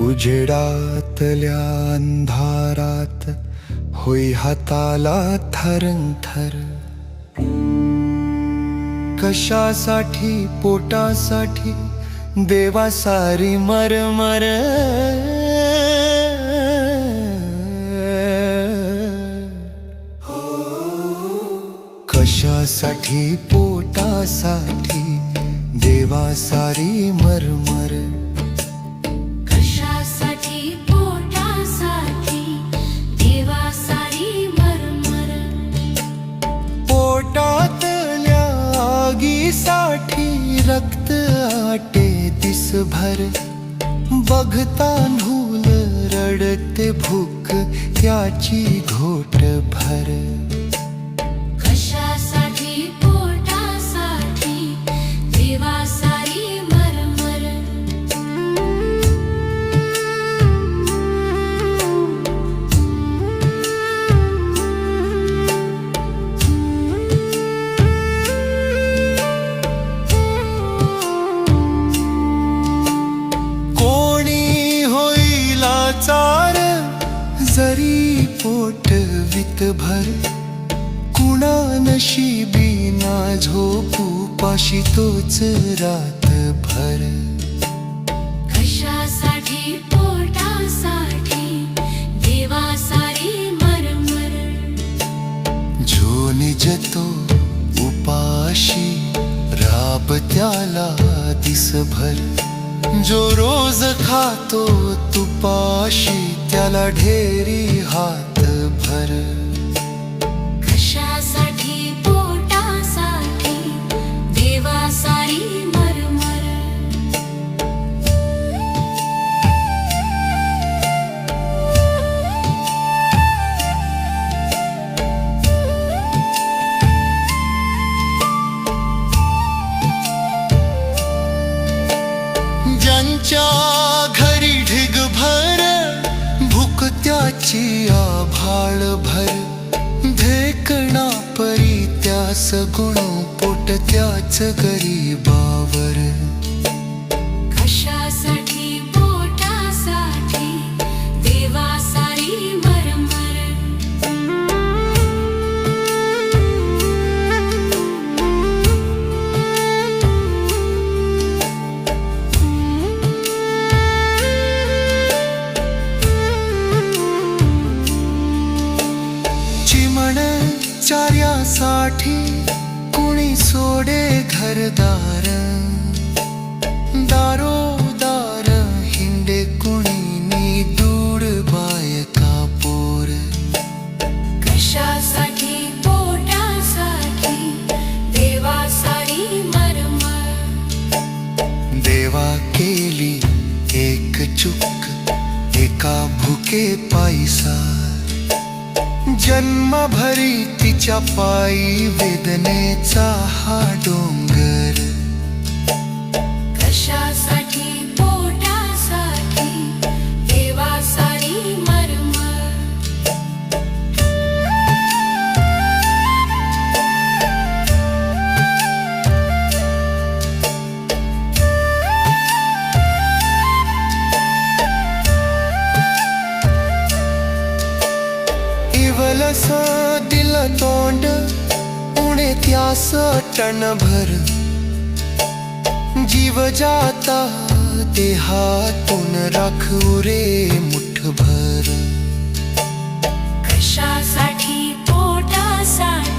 उजेडातल्या अंधारात होई हाताला थरंथर. कशासाठी पोटासाठी देवा सारी मरमर. कशासाठी पोटासाठी देवा सारी मरमर. रक्त आटे दिसभर बघता धूल रडते भूक त्याची घोट भर. कशासाठी पोटासाठी देवा जरी पोट वितभर कुणा नशिबी ना झोपू पाशी तोच रातभर कशासाठी पोटासाठी देवा सारी मरमर. जो निजतो उपाशी राब त्याला दिसभर. जो रोज खातो तुपाशी त्याला ढेरी हात. त्याची आभाळ भर. ढेकणा परी त्यास गुण पोट त्याच गरीबावर. चार्यासाठी कुणी सोडे घरदार? दारोदार हिंडे कुणी नी दूड बायका पोर कशासाठी पोटासाठी देवा सारी मरमर देवा केली एक चुक एका भुके पायसा? जन्मभरी तिच्या पायी वेदनेचा हा डोंगर. कशासाठी जलस दिल तोंड उणे त्यास टन टणभर. जीव जाता देहातून राख उरे मुठभर. कशासाठी पोटासाठी?